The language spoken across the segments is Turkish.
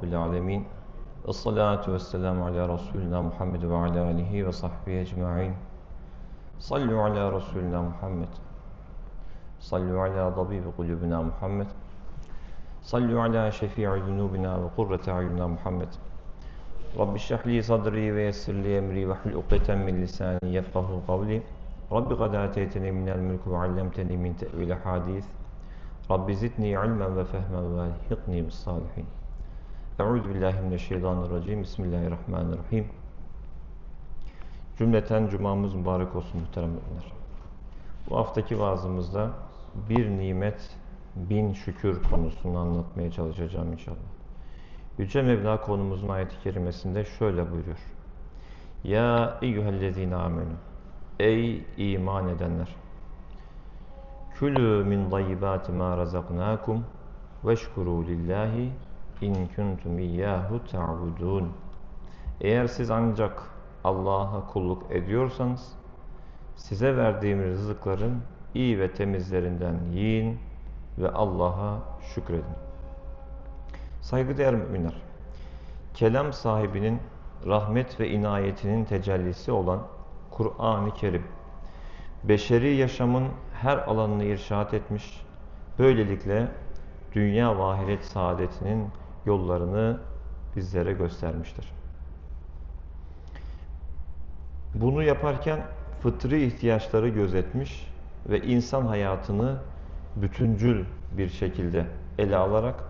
رب العالمين. الصلاة والسلام على رسولنا محمد وعلى آله وصحبه أجمعين. صلوا على رسولنا محمد. صلوا على ضبيب قلوبنا محمد. صلوا على شفيع ذنوبنا وقرة أعيننا محمد. رب اشرح لي صدري ويسر لي أمري واحلل عقدة من لساني يفقه قولي. رب قد آتيتني من الملك وعلمتني من تأويل حديث رب زدني علما وفهما وألحقني بالصالحين. Ve fehmen ve elhiqni bis salihin. Euzu billahi mineşşeytanirracim. Bismillahirrahmanirrahim. Cümleten cumamız mübarek olsun muhterem müminler. Bu haftaki vaazımızda bir nimet bin şükür konusunu anlatmaya çalışacağım inşallah. Yüce Mevla konumuzun ayet-i kerimesinde şöyle buyuruyor. Ya eyyühellezine amenü. Ey iman edenler. Külü min dayyibati ma razaknakum veşkuru lillahi in kuntum iyyahu ta'budun. Eğer siz ancak Allah'a kulluk ediyorsanız size verdiğim rızıkların iyi ve temizlerinden yiyin ve Allah'a şükredin. Saygıdeğer müminler, kelam sahibinin rahmet ve inayetinin tecellisi olan Kur'an-ı Kerim, beşeri yaşamın her alanını irşat etmiş, böylelikle dünya ve saadetinin yollarını bizlere göstermiştir. Bunu yaparken fıtri ihtiyaçları gözetmiş ve insan hayatını bütüncül bir şekilde ele alarak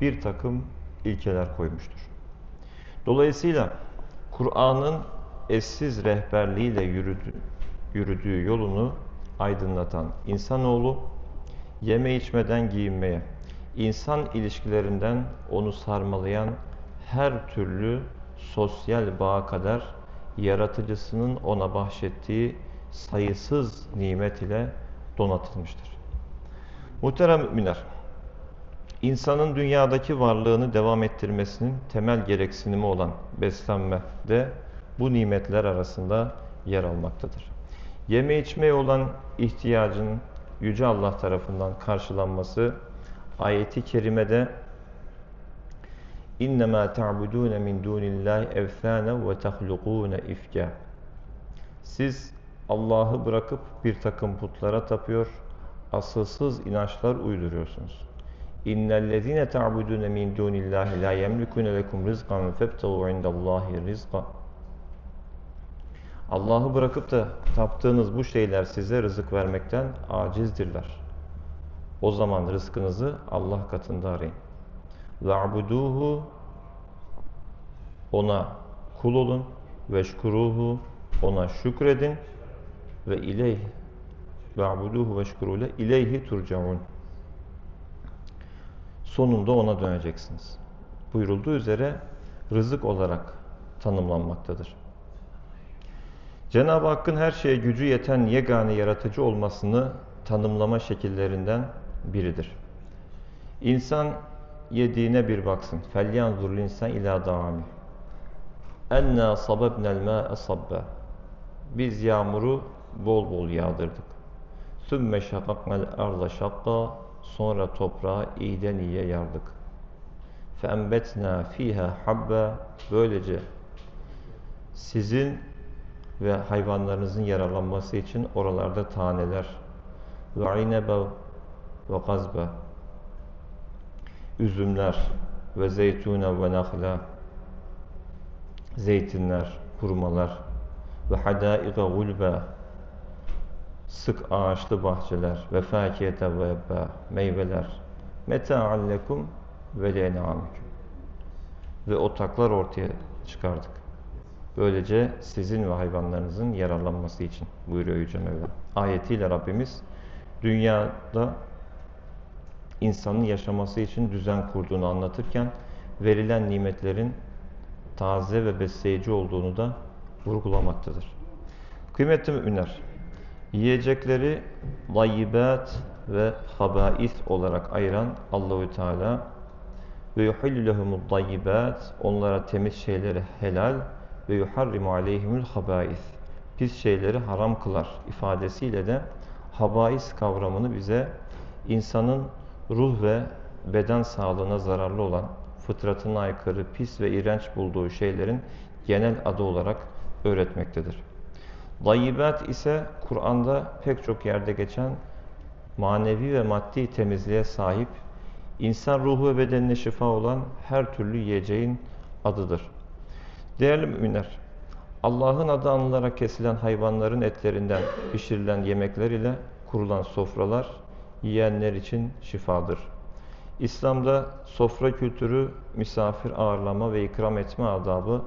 bir takım ilkeler koymuştur. Dolayısıyla Kur'an'ın eşsiz rehberliğiyle yürüdü, yürüdüğü yolunu aydınlatan insanoğlu yeme içmeden giyinmeye, insan ilişkilerinden onu sarmalayan her türlü sosyal bağa kadar yaratıcısının ona bahşettiği sayısız nimet ile donatılmıştır. Muhterem müminler, insanın dünyadaki varlığını devam ettirmesinin temel gereksinimi olan beslenme de bu nimetler arasında yer almaktadır. Yeme içmeye olan ihtiyacın Yüce Allah tarafından karşılanması ayeti kerimede İnnemâ ta'budûne min dûnillâhi evthâne ve tehlukûne ifkâ Siz Allah'ı bırakıp bir takım putlara tapıyor, asılsız inançlar uyduruyorsunuz. İnnellezîne ta'budûne min dûnillâhi lâ yemlikûne lekum rizqan febtagû indallâhi rizqa Allah'ı bırakıp da taptığınız bu şeyler size rızık vermekten acizdirler. O zaman rızkınızı Allah katında arayın. Ve'buduhu ona kul olun ve şkuruhu ona şükredin ve ileyh ve'buduhu ve şkurule ileyhi turcaun. Sonunda ona döneceksiniz. Buyurulduğu üzere rızık olarak tanımlanmaktadır. Cenab-ı Hakk'ın her şeye gücü yeten yegane yaratıcı olmasını tanımlama şekillerinden biridir. İnsan yediğine bir baksın. فَلْيَنْظُرْ الْاِنْسَانِ اِلَى دَعَامِ اَنَّا صَبَبْنَا الْمَاءَ صَبَّ Biz yağmuru bol bol yağdırdık. ثُمَّ شَقَقْنَا الْاَرْضَ شَقَّا Sonra toprağı iyiden iyiye yardık. فَاَنْبَتْنَا ف۪يهَا حَبَّا Böylece sizin ve hayvanlarınızın yararlanması için oralarda taneler ve inebe ve gazbe üzümler ve zeytune ve nahla zeytinler, hurmalar ve hadaika gulbe sık ağaçlı bahçeler ve fakiyete ve ebba meyveler meta'an lekum ve len'amikum ve otaklar ortaya çıkardık. Böylece sizin ve hayvanlarınızın yararlanması için buyuruyor Yüce Mevla. Ayetiyle Rabbimiz dünyada insanın yaşaması için düzen kurduğunu anlatırken verilen nimetlerin taze ve besleyici olduğunu da vurgulamaktadır. Kıymetli müminler, yiyecekleri layyibat ve habais olarak ayıran Allahü Teala ve yuhillu lehumud dayyibat onlara temiz şeyleri helal ve yuharrimu aleyhimul habais pis şeyleri haram kılar ifadesiyle de habais kavramını bize insanın ruh ve beden sağlığına zararlı olan fıtratına aykırı, pis ve iğrenç bulduğu şeylerin genel adı olarak öğretmektedir. Dayyibat ise Kur'an'da pek çok yerde geçen manevi ve maddi temizliğe sahip, insan ruhu ve bedenine şifa olan her türlü yiyeceğin adıdır. Değerli müminler, Allah'ın adı anılarak kesilen hayvanların etlerinden pişirilen yemekler ile kurulan sofralar yiyenler için şifadır. İslam'da sofra kültürü, misafir ağırlama ve ikram etme adabı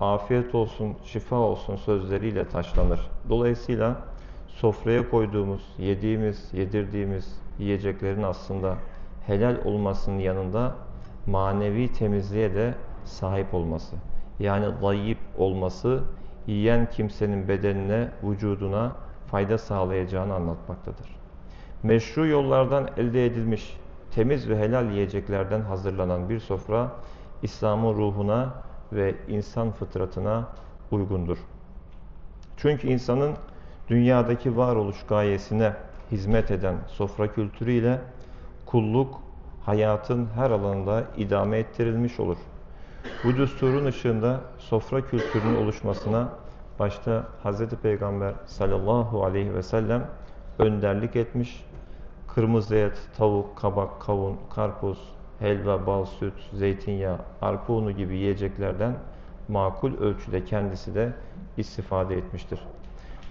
afiyet olsun, şifa olsun sözleriyle taşlanır. Dolayısıyla sofraya koyduğumuz, yediğimiz, yedirdiğimiz yiyeceklerin aslında helal olmasının yanında manevi temizliğe de sahip olması. Yani zayıf olması, yiyen kimsenin bedenine, vücuduna fayda sağlayacağını anlatmaktadır. Meşru yollardan elde edilmiş, temiz ve helal yiyeceklerden hazırlanan bir sofra, İslam'ın ruhuna ve insan fıtratına uygundur. Çünkü insanın dünyadaki varoluş gayesine hizmet eden sofra kültürüyle kulluk hayatın her alanında idame ettirilmiş olur. Bu düsturun ışığında sofra kültürünün oluşmasına başta Hz. Peygamber sallallahu aleyhi ve sellem önderlik etmiş. Kırmızı et, tavuk, kabak, kavun, karpuz, helva, bal, süt, zeytinyağı, arpa unu gibi yiyeceklerden makul ölçüde kendisi de istifade etmiştir.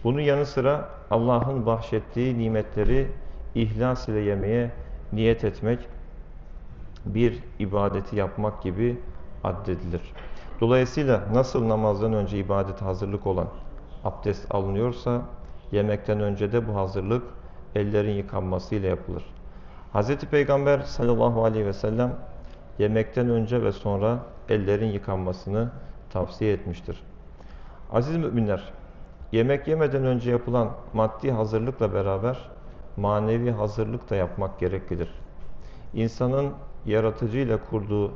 Bunun yanı sıra Allah'ın bahşettiği nimetleri ihlas ile yemeye niyet etmek, bir ibadeti yapmak gibi addedilir. Dolayısıyla nasıl namazdan önce ibadet hazırlık olan abdest alınıyorsa, yemekten önce de bu hazırlık ellerin yıkanmasıyla yapılır. Hz. Peygamber sallallahu aleyhi ve sellem yemekten önce ve sonra ellerin yıkanmasını tavsiye etmiştir. Aziz müminler, yemek yemeden önce yapılan maddi hazırlıkla beraber manevi hazırlık da yapmak gereklidir. İnsanın yaratıcıyla kurduğu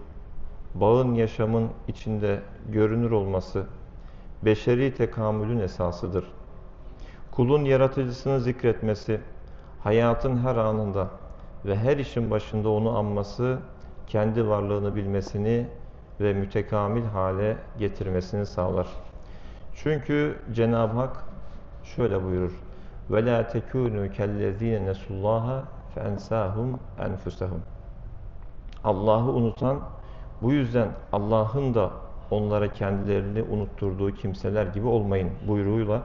bağın yaşamın içinde görünür olması beşeri tekamülün esasıdır. Kulun yaratıcısını zikretmesi, hayatın her anında ve her işin başında onu anması, kendi varlığını bilmesini ve mütekamil hale getirmesini sağlar. Çünkü Cenab-ı Hak şöyle buyurur. وَلَا تَكُونُوا كَالَّذ۪ينَ نَسُوا اللّٰهَ فَاَنْسَاهُمْ اَنْفُسَهُمْ Allah'ı unutan, bu yüzden Allah'ın da onlara kendilerini unutturduğu kimseler gibi olmayın buyruğuyla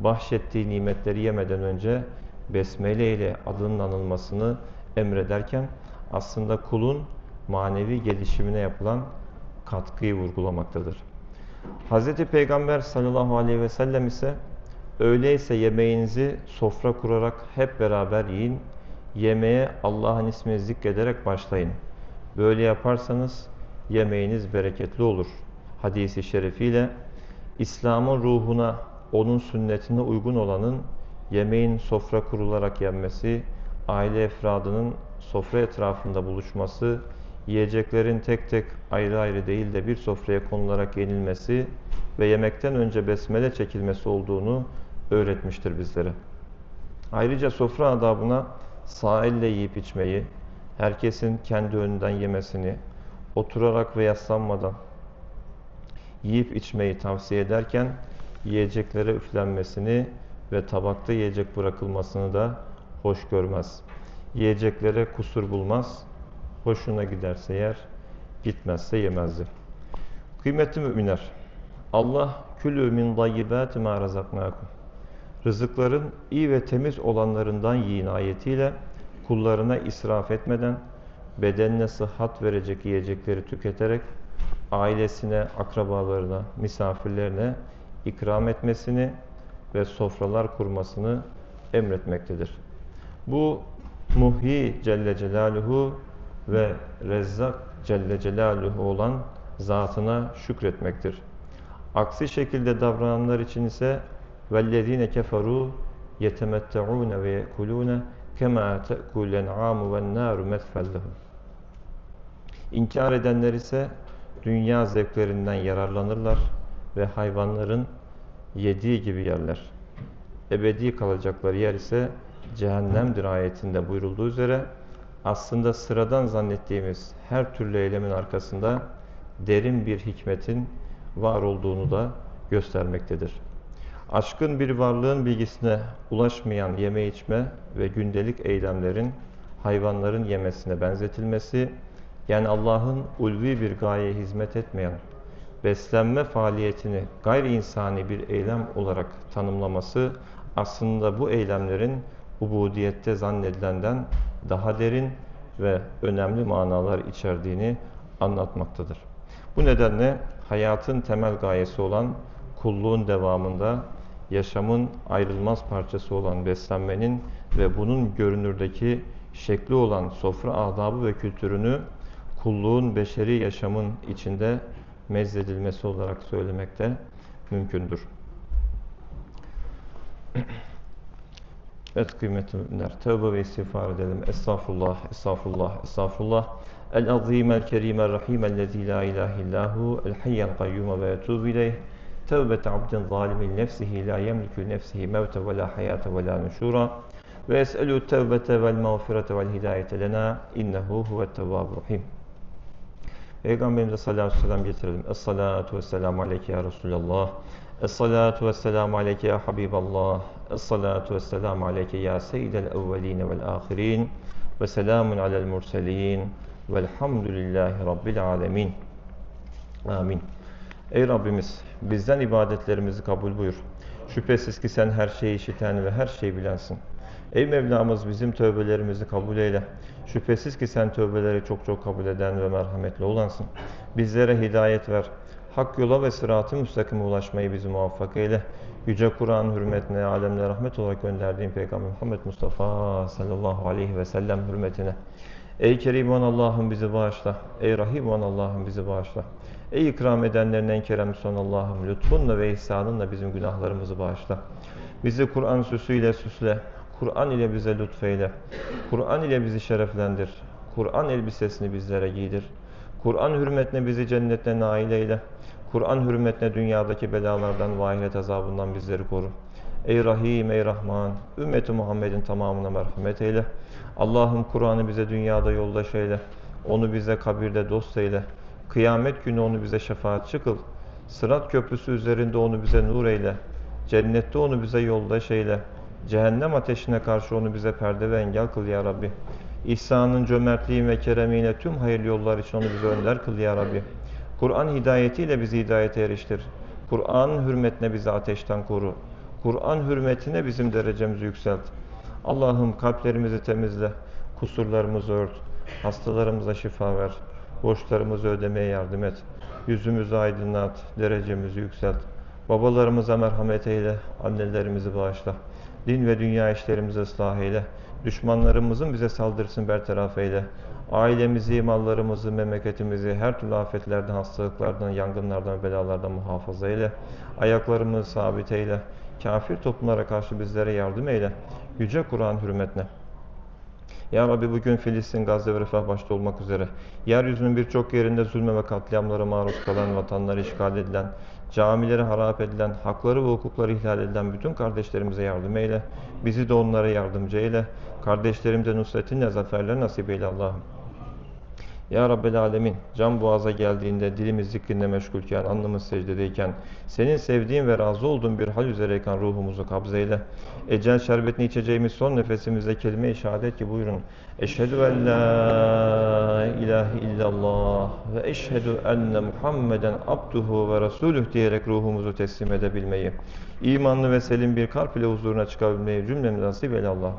bahşettiği nimetleri yemeden önce besmele ile adının anılmasını emrederken aslında kulun manevi gelişimine yapılan katkıyı vurgulamaktadır. Hz. Peygamber sallallahu aleyhi ve sellem ise öyleyse yemeğinizi sofra kurarak hep beraber yiyin, yemeğe Allah'ın ismini zikrederek başlayın. Böyle yaparsanız yemeğiniz bereketli olur. Hadisi şerefiyle İslam'ın ruhuna, onun sünnetine uygun olanın yemeğin sofra kurularak yenmesi, aile efradının sofra etrafında buluşması, yiyeceklerin tek tek ayrı ayrı değil de bir sofraya konularak yenilmesi ve yemekten önce besmele çekilmesi olduğunu öğretmiştir bizlere. Ayrıca sofra adabına sağ elle yiyip içmeyi, herkesin kendi önünden yemesini, oturarak ve yaslanmadan yiyip içmeyi tavsiye ederken yiyeceklere üflenmesini ve tabakta yiyecek bırakılmasını da hoş görmez. Yiyeceklere kusur bulmaz, hoşuna giderse yer, gitmezse yemezdi. Kıymetli müminler, Allah külü min dayyibâti mâ razaknâkum. Rızıkların iyi ve temiz olanlarından yiyin ayetiyle kullarına israf etmeden, bedenine sıhhat verecek yiyecekleri tüketerek, ailesine, akrabalarına, misafirlerine ikram etmesini ve sofralar kurmasını emretmektedir. Bu Muhyi Celle Celaluhu ve Rezzak Celle Celaluhu olan zatına şükretmektir. Aksi şekilde davrananlar için ise وَالَّذ۪ينَ كَفَرُوا يَتَمَتَّعُونَ وَيَأْكُلُونَ كَمَا تَأْكُلُ الْاَنْعَامُ وَالنَّارُ مَثْفَلْ لَهُمْ İnkar edenler ise dünya zevklerinden yararlanırlar ve hayvanların yediği gibi yerler. Ebedi kalacakları yer ise cehennemdir ayetinde buyurulduğu üzere aslında sıradan zannettiğimiz her türlü eylemin arkasında derin bir hikmetin var olduğunu da göstermektedir. Aşkın bir varlığın bilgisine ulaşmayan yeme içme ve gündelik eylemlerin hayvanların yemesine benzetilmesi, yani Allah'ın ulvi bir gayeye hizmet etmeyen beslenme faaliyetini gayri insani bir eylem olarak tanımlaması aslında bu eylemlerin ubudiyette zannedilenden daha derin ve önemli manalar içerdiğini anlatmaktadır. Bu nedenle hayatın temel gayesi olan kulluğun devamında yaşamın ayrılmaz parçası olan beslenmenin ve bunun görünürdeki şekli olan sofra adabı ve kültürünü kulluğun beşeri yaşamın içinde mezledilmesi olarak söylemekte mümkündür. Evet kıymetli müminler, tövbe ve istiğfar edelim. Estağfurullah, estağfurullah, estağfurullah. El-azim, el-kerim, el-rahim, el-lezi la ilahe illahu, el-hayyel kayyum ve etubu ileyh. Tevbete abdin zalimin nefsihi la yemlikü nefsihi mevte ve la hayate ve la nuşura. Ve es'elü tevbete vel mağfirete vel hidayete lena innehu huvet tevvabu rahim. Peygamberimize sallallahu aleyhi ve sellem getirelim. Es-salatu ve selamu aleyke ya Resulallah. Es-salatu ve selamu aleyke ya Habiballah. Es-salatu ve selamu aleyke ya seyyidel evveline vel ahirin. Ve selamun alel murselin. Velhamdülillahi Rabbil alemin. Amin. Ey Rabbimiz bizden ibadetlerimizi kabul buyur. Şüphesiz ki sen her şeyi işiten ve her şeyi bilensin. Ey Mevlamız bizim tövbelerimizi kabul eyle. Şüphesiz ki sen tövbeleri çok çok kabul eden ve merhametli olansın. Bizlere hidayet ver. Hak yola ve sıratı müstakime ulaşmayı bizi muvaffak eyle. Yüce Kur'an hürmetine, alemle rahmet olarak gönderdiğin Peygamber Muhammed Mustafa sallallahu aleyhi ve sellem hürmetine. Ey Kerim olan Allah'ım bizi bağışla. Ey Rahim olan Allah'ım bizi bağışla. Ey ikram edenlerin en keremlisi olan Allah'ım lütfunla ve ihsanınla bizim günahlarımızı bağışla. Bizi Kur'an süsüyle süsle. Kur'an ile bize lütfeyle. Kur'an ile bizi şereflendir. Kur'an elbisesini bizlere giydir. Kur'an hürmetine bizi cennette nail eyle. Kur'an hürmetine dünyadaki belalardan ve azabından bizleri koru. Ey Rahim, ey Rahman, ümmeti Muhammed'in tamamına merhamet eyle. Allah'ım Kur'an'ı bize dünyada yoldaş eyle. Onu bize kabirde dost eyle. Kıyamet günü onu bize şefaatçi kıl. Sırat köprüsü üzerinde onu bize nur eyle. Cennette onu bize yoldaş eyle. Cehennem ateşine karşı onu bize perde ve engel kıl ya Rabbi. İhsanın, cömertliğin ve keremiyle tüm hayırlı yollar için onu bize önder kıl ya Rabbi. Kur'an hidayetiyle bizi hidayete eriştir. Kur'an hürmetine bizi ateşten koru. Kur'an hürmetine bizim derecemizi yükselt. Allah'ım kalplerimizi temizle, kusurlarımızı ört, hastalarımıza şifa ver, borçlarımızı ödemeye yardım et, yüzümüzü aydınlat, derecemizi yükselt. Babalarımıza merhamet eyle, annelerimizi bağışla. Din ve dünya işlerimizi ıslah eyle. Düşmanlarımızın bize saldırısını bertaraf eyle. Ailemizi, mallarımızı, memleketimizi her türlü afetlerden, hastalıklardan, yangınlardan, belalardan muhafaza eyle. Ayaklarımızı sabit eyle. Kafir toplumlara karşı bizlere yardım eyle. Yüce Kur'an hürmetine. Ya Rabbi bugün Filistin, Gazze ve Refah başta olmak üzere yeryüzünün birçok yerinde zulme ve katliamlara maruz kalan, vatanları işgal edilen, camileri harap edilen, hakları ve hukukları ihlal edilen bütün kardeşlerimize yardım eyle. Bizi de onlara yardımcı eyle. Kardeşlerimize nusretinle zaferler nasip eyle Allah'ım. Ya Rabbel Alemin, can boğaza geldiğinde dilimiz zikrinle meşgulken, alnımız secdedeyken, senin sevdiğin ve razı olduğun bir hal üzereyken ruhumuzu kabzeyle. Ecel şerbetini içeceğimiz son nefesimizde kelime-i şehadet ki buyurun. Eşhedü en la ilahe illallah ve eşhedü enne Muhammeden abduhu ve resuluh diyerek ruhumuzu teslim edebilmeyi, imanlı ve selim bir kalp ile huzuruna çıkabilmeyi cümlemize nasip eyle Allah.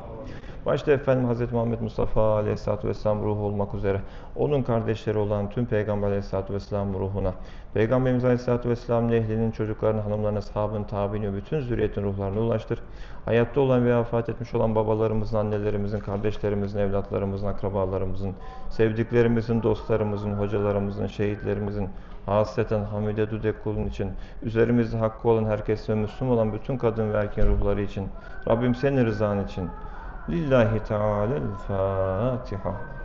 Başta Efendim Hz. Muhammed Mustafa Aleyhisselatü Vesselam ruhu olmak üzere onun kardeşleri olan tüm Peygamber Aleyhisselatü Vesselam ruhuna, Peygamberimiz Aleyhisselatü Vesselam'ın ehlinin, çocuklarının, hanımlarının, sahabın, tabi'nin ve bütün zürriyetin ruhlarına ulaştır. Hayatta olan ve vefat etmiş olan babalarımızın, annelerimizin, kardeşlerimizin, evlatlarımızın, akrabalarımızın, sevdiklerimizin, dostlarımızın, hocalarımızın, şehitlerimizin, hasreten Hamide Dudek kulun için, üzerimizde hakkı olan herkes ve Müslüman olan bütün kadın ve erkeğin ruhları için, Rabbim senin rızan için, Lillahi Teala'l-Fatiha.